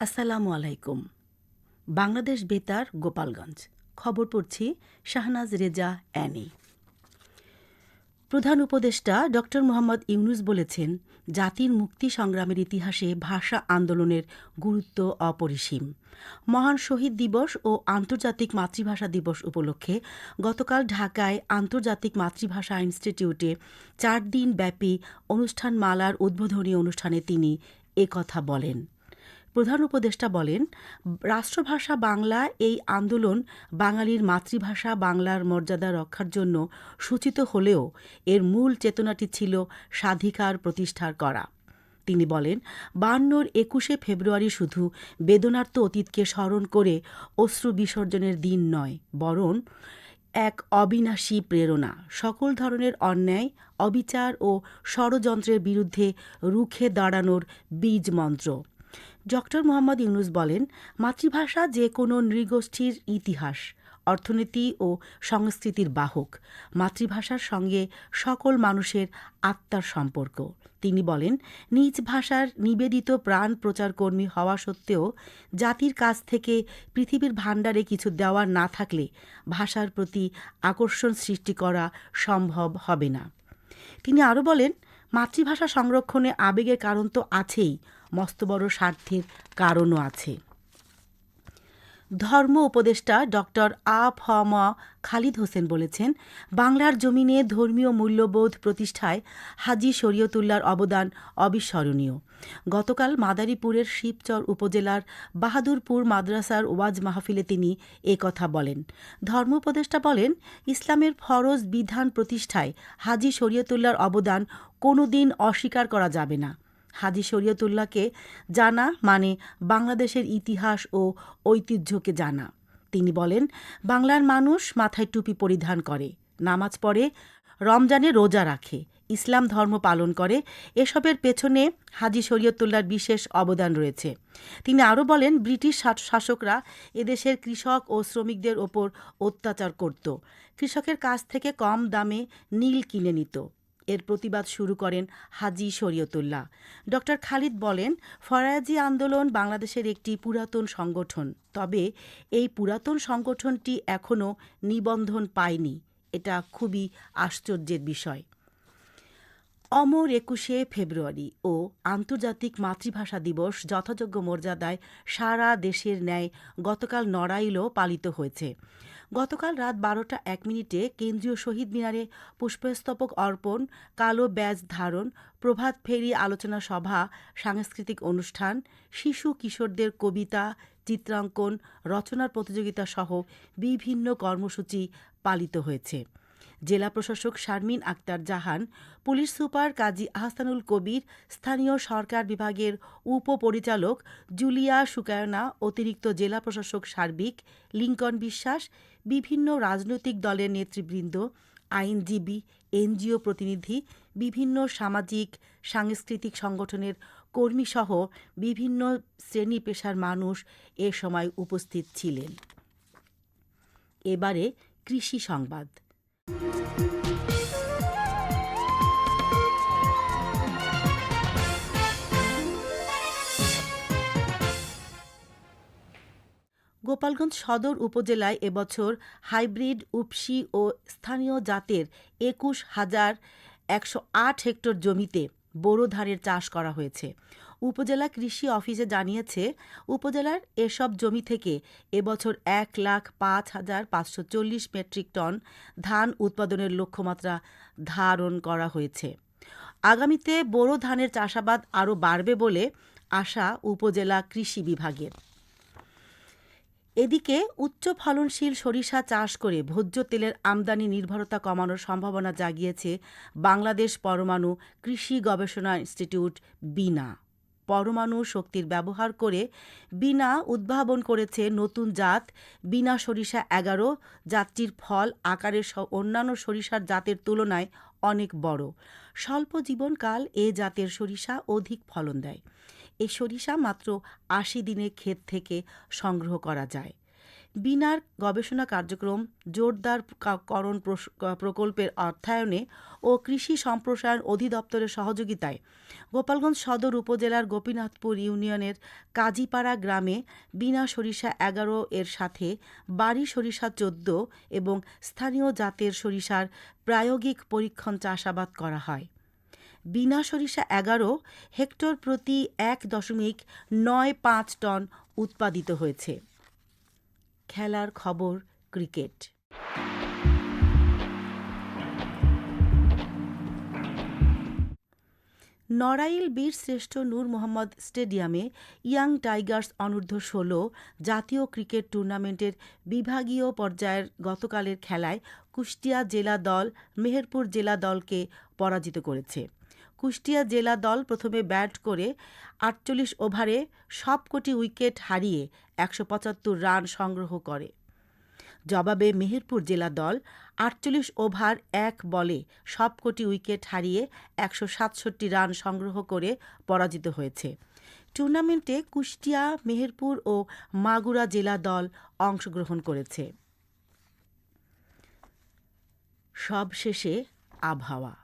আসসালামু আলাইকুম। বাংলাদেশ বেতার, গোপালগঞ্জ। খবর পড়ছি শাহনাজ রেজা, অ্যানি। প্রধান উপদেষ্টা ড. মোহাম্মদ ইউনুস বলেছেন, জাতির মুক্তি সংগ্রামের ইতিহাসে ভাষা আন্দোলনের গুরুত্ব অপরিসীম। মহান শহীদ দিবস ও আন্তর্জাতিক মাতৃভাষা দিবস উপলক্ষে গতকাল ঢাকায় আন্তর্জাতিক মাতৃভাষা ইনস্টিটিউটে চার দিন ব্যাপী অনুষ্ঠানমালার উদ্বোধনী অনুষ্ঠানে তিনি একথা বলেন। প্রধান উপদেষ্টা বলেন, রাষ্ট্রভাষা বাংলা এই আন্দোলন বাঙালির মাতৃভাষা বাংলার মর্যাদা রক্ষার জন্য সূচিত হলেও এর মূল চেতনাটি ছিল স্বাধিকার প্রতিষ্ঠার করা। তিনি বলেন বান্নর একুশে ফেব্রুয়ারি শুধু বেদনার্ত অতীতকে স্মরণ করে অশ্রু বিসর্জনের দিন নয়, বরং এক অবিনাশী প্রেরণা। সকল ধরনের অন্যায়, অবিচার ও ষড়যন্ত্রের বিরুদ্ধে রুখে দাঁড়ানোর বীজ মন্ত্র ডক্টর মোহাম্মদ ইউনুস বলেন, মাতৃভাষা যে কোনো নৃগোষ্ঠীর ইতিহাস, অর্থনীতি ও সংস্কৃতির বাহক। মাতৃভাষার সঙ্গে সকল মানুষের আত্মার সম্পর্ক। তিনি বলেন, নিজ ভাষার নিবেদিত প্রাণ প্রচারকর্মী হওয়া সত্ত্বেও জাতির কাছ থেকে পৃথিবীর ভাণ্ডারে কিছু দেওয়া না থাকলে ভাষার প্রতি আকর্ষণ সৃষ্টি করা সম্ভব হবে না। তিনি আরও বলেন, মাতৃভাষা সংরক্ষণে আবেগের কারণ তো আছেই মস্ত বড় স্বার্থের কারণও আছে। ধর্ম উপদেষ্টা ডক্টর আ ফ ম খালিদ হোসেন বলেছেন, বাংলার জমিনে ধর্মীয় মূল্যবোধ প্রতিষ্ঠায় হাজি শরীয়তুল্লার অবদান অবিস্মরণীয়। গতকাল মাদারীপুরের শিবচর উপজেলার বাহাদুরপুর মাদ্রাসার ওয়াজ মাহফিলে তিনি এ কথা বলেন। ধর্ম উপদেষ্টা বলেন, ইসলামের ফরজ বিধান প্রতিষ্ঠায় হাজি শরীয়তুল্লার অবদান কোনোদিন অস্বীকার করা যাবে না। হাজি শরীয়তুল্লাহকে জানা মানে বাংলাদেশের ইতিহাস ও ঐতিহ্যকে জানা। তিনি বলেন, বাংলার মানুষ মাথায় টুপি পরিধান করে, নামাজ পড়ে, রমজানে রোজা রাখে, ইসলাম ধর্ম পালন করে, এসবের পেছনে হাজি শরীয়তুল্লাহর বিশেষ অবদান রয়েছে। তিনি আরও বলেন, ব্রিটিশ শাসকরা এদেশের কৃষক ও শ্রমিকদের ওপর অত্যাচার করত। কৃষকের কাছ থেকে কম দামে নীল কিনে নিত। এর প্রতিবাদ শুরু করেন হাজি শরীয়তুল্লাহ। ড খালিদ বলেন, ফরাজি আন্দোলন বাংলাদেশের একটি পুরাতন সংগঠন। তবে এই পুরাতন সংগঠনটি এখনও নিবন্ধন পায়নি। এটা খুবই আশ্চর্যের বিষয়। অমর একুশে ফেব্রুয়ারি ও আন্তর্জাতিক মাতৃভাষা দিবস যথাযোগ্য মর্যাদায় সারা দেশের ন্যায় গতকাল নড়াইলও পালিত হয়েছে। গতকাল রাত বারোটা এক মিনিটে কেন্দ্রীয় শহীদ মিনারে পুষ্পস্তবক অর্পণ, কালো ব্যাজ ধারণ, প্রভাত ফেরি আলোচনা সভা, সাংস্কৃতিক অনুষ্ঠান, শিশু কিশোরদের কবিতা, চিত্রাঙ্কন, রচনার প্রতিযোগিতা সহ বিভিন্ন কর্মসূচি পালিত হয়েছে। জেলা প্রশাসক শারমিন আক্তার জাহান, পুলিশ সুপার কাজী আহসানুল কবির, স্থানীয় সরকার বিভাগের উপপরিচালক জুলিয়া সুকায়না, অতিরিক্ত জেলা প্রশাসক সার্বিক লিঙ্কন বিশ্বাস, বিভিন্ন রাজনৈতিক দলের নেতৃবৃন্দ, আইনজীবী, এনজিও প্রতিনিধি, বিভিন্ন সামাজিক, সাংস্কৃতিক সংগঠনের কর্মীসহ বিভিন্ন শ্রেণি পেশার মানুষ এ সময় উপস্থিত ছিলেন। এবারে কৃষি সংবাদ। গোপালগঞ্জ সদর উপজেলায় এবছর হাইব্রিড উপসি ও স্থানীয় জাতের একুশ হাজার একশো আট হেক্টর জমিতে বোরো ধানের চাষ করা হয়েছে। উপজেলা কৃষি অফিসে জানিয়েছে, উপজেলার এসব জমি থেকে এবছর এক লাখ পাঁচ হাজার পাঁচশো চল্লিশ মেট্রিক টন ধান উৎপাদনের লক্ষ্যমাত্রা ধারণ করা হয়েছে। আগামীতে বোরো ধানের চাষাবাদ আরও বাড়বে বলে আশা উপজেলা কৃষি বিভাগের। এদিকে উচ্চ ফলনশীল সরিষা চাষ করে ভোজ্য তেলের আমদানি নির্ভরতা কমানোর সম্ভাবনা জাগিয়েছে বাংলাদেশ পরমাণু কৃষি গবেষণা ইনস্টিটিউট বিনা। পরমাণু শক্তির ব্যবহার করে বিনা উদ্ভাবন করেছে নতুন জাত বিনা সরিষা এগারো। জাতটির ফল আকারের অন্যান্য সরিষার জাতের তুলনায় অনেক বড়। স্বল্প জীবনকাল এ জাতের সরিষা অধিক ফলন দেয়। এই সরিষা মাত্র আশি দিনের ক্ষেত থেকে সংগ্রহ করা যায়। বিনার গবেষণা কার্যক্রম জোরদার করণ প্রকল্পের অর্থায়নে ও কৃষি সম্প্রসারণ অধিদপ্তরের সহযোগিতায় গোপালগঞ্জ সদর উপজেলার গোপীনাথপুর ইউনিয়নের কাজীপাড়া গ্রামে বিনা সরিষা এগারো এর সাথে বাড়ি সরিষা চোদ্দ এবং স্থানীয় জাতের সরিষার প্রায়োগিক পরীক্ষণ চাষাবাদ করা হয়। বিনা সরিষা এগারো, হেক্টর প্রতি এক দশমিক নয় পাঁচ টন উৎপাদিত হয়েছে। খেলার খবর, ক্রিকেট। নড়াইল বীরশ্রেষ্ঠ নূর মোহাম্মদ স্টেডিয়ামে ইয়াং টাইগার্স অনূর্ধ্ব ষোলো জাতীয় ক্রিকেট টুর্নামেন্টের বিভাগীয় পর্যায়ের গতকালের খেলায় কুষ্টিয়া জেলা দল, মেহেরপুর জেলা দলকে পরাজিত করেছে। কুষ্টিয়া জেলা দল প্রথমে ব্যাট করে আটচল্লিশ ওভারে সবকটি উইকেট হারিয়ে একশো পঁচাত্তর রান সংগ্রহ করে। জবাবে মেহেরপুর জেলা দল আটচল্লিশ ওভার এক বলে সবকটি উইকেট হারিয়ে একশো সাতষট্টি রান সংগ্রহ করে পরাজিত হয়েছে। টুর্নামেন্টে কুষ্টিয়া, মেহেরপুর ও মাগুরা জেলা দল অংশগ্রহণ করেছে। সবশেষে আবহাওয়া।